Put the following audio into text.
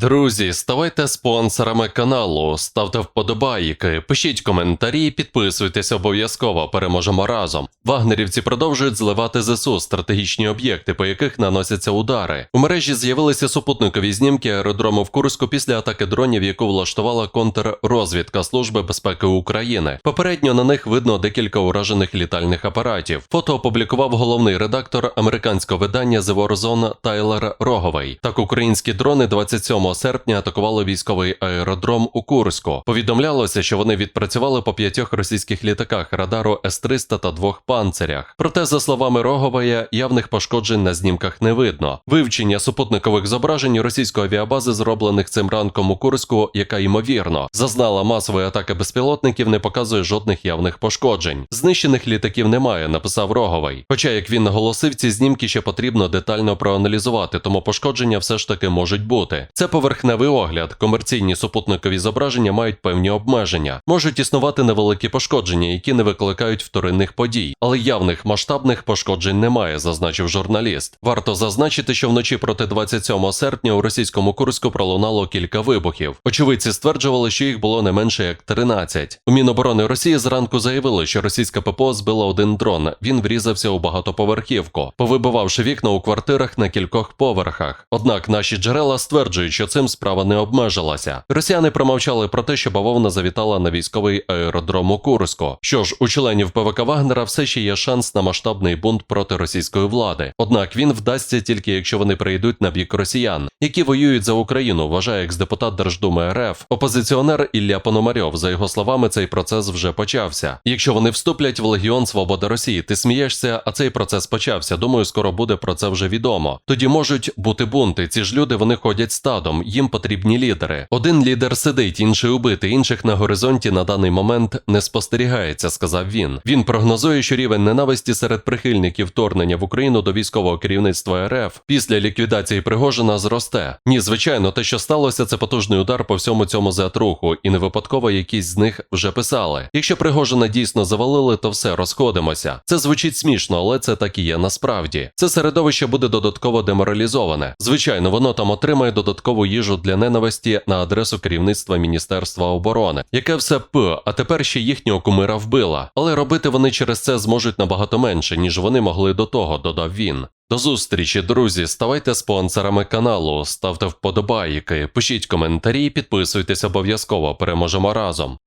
Друзі, ставайте спонсорами каналу, ставте вподобайки, пишіть коментарі, підписуйтесь обов'язково. Переможемо разом. Вагнерівці продовжують зливати ЗСУ стратегічні об'єкти, по яких наносяться удари. У мережі з'явилися супутникові знімки аеродрому в Курську після атаки дронів, яку влаштувала контррозвідка Служби безпеки України. Попередньо на них видно декілька уражених літальних апаратів. Фото опублікував головний редактор американського видання The Warzone Тайлер Роговий. Так, українські дрони 27 серпня атакували військовий аеродром у Курську. Повідомлялося, що вони відпрацювали по п'ятьох російських літаках радару С-300 та двох панцирях. Проте, за словами Роговая, явних пошкоджень на знімках не видно. Вивчення супутникових зображень російської авіабази, зроблених цим ранком у Курську, яка ймовірно зазнала масової атаки безпілотників, не показує жодних явних пошкоджень. Знищених літаків немає, написав Роговий. Хоча, як він наголосив, ці знімки ще потрібно детально проаналізувати, тому пошкодження все ж таки можуть бути. Це поверхневий огляд. Комерційні супутникові зображення мають певні обмеження. Можуть існувати невеликі пошкодження, які не викликають вторинних подій, але явних масштабних пошкоджень немає, зазначив журналіст. Варто зазначити, що вночі проти 27 серпня у російському Курську пролунало кілька вибухів. Очевидці стверджували, що їх було не менше як 13. У Міноборони Росії зранку заявили, що російська ППО збила один дрон. Він врізався у багатоповерхівку, повибивавши вікна у квартирах на кількох поверхах. Однак наші джерела стверджують, що цим справа не обмежилася. Росіяни промовчали про те, що бавовна завітала на військовий аеродром у Курську. Що ж, у членів ПВК Вагнера все ще є шанс на масштабний бунт проти російської влади. Однак він вдасться тільки якщо вони прийдуть на бік росіян, які воюють за Україну, вважає екс-депутат Держдуми РФ. Опозиціонер Ілля Пономарьов. За його словами, цей процес вже почався. Якщо вони вступлять в Легіон Свобода Росії, ти смієшся, а цей процес почався. Думаю, скоро буде про це вже відомо. Тоді можуть бути бунти. Ці ж люди вони ходять стадом, їм потрібні лідери. Один лідер сидить, інший убитий, інших на горизонті на даний момент не спостерігається, сказав він. Він прогнозує, що рівень ненависті серед прихильників вторгнення в Україну до військового керівництва РФ після ліквідації Пригожина зросте. Ні, звичайно, те, що сталося, це потужний удар по всьому цьому затруху, і не випадково якісь з них вже писали. Якщо Пригожина дійсно завалили, то все розходимося. Це звучить смішно, але це так і є насправді. Це середовище буде додатково деморалізоване. Звичайно, воно там отримає додаткову їжу для ненависті на адресу керівництва Міністерства оборони, яке все п, а тепер ще їхнього кумира вбила. Але робити вони через це зможуть набагато менше, ніж вони могли до того, додав він. До зустрічі, друзі. Ставайте спонсорами каналу, ставте вподобайки, пишіть коментарі, підписуйтесь обов'язково. Переможемо разом.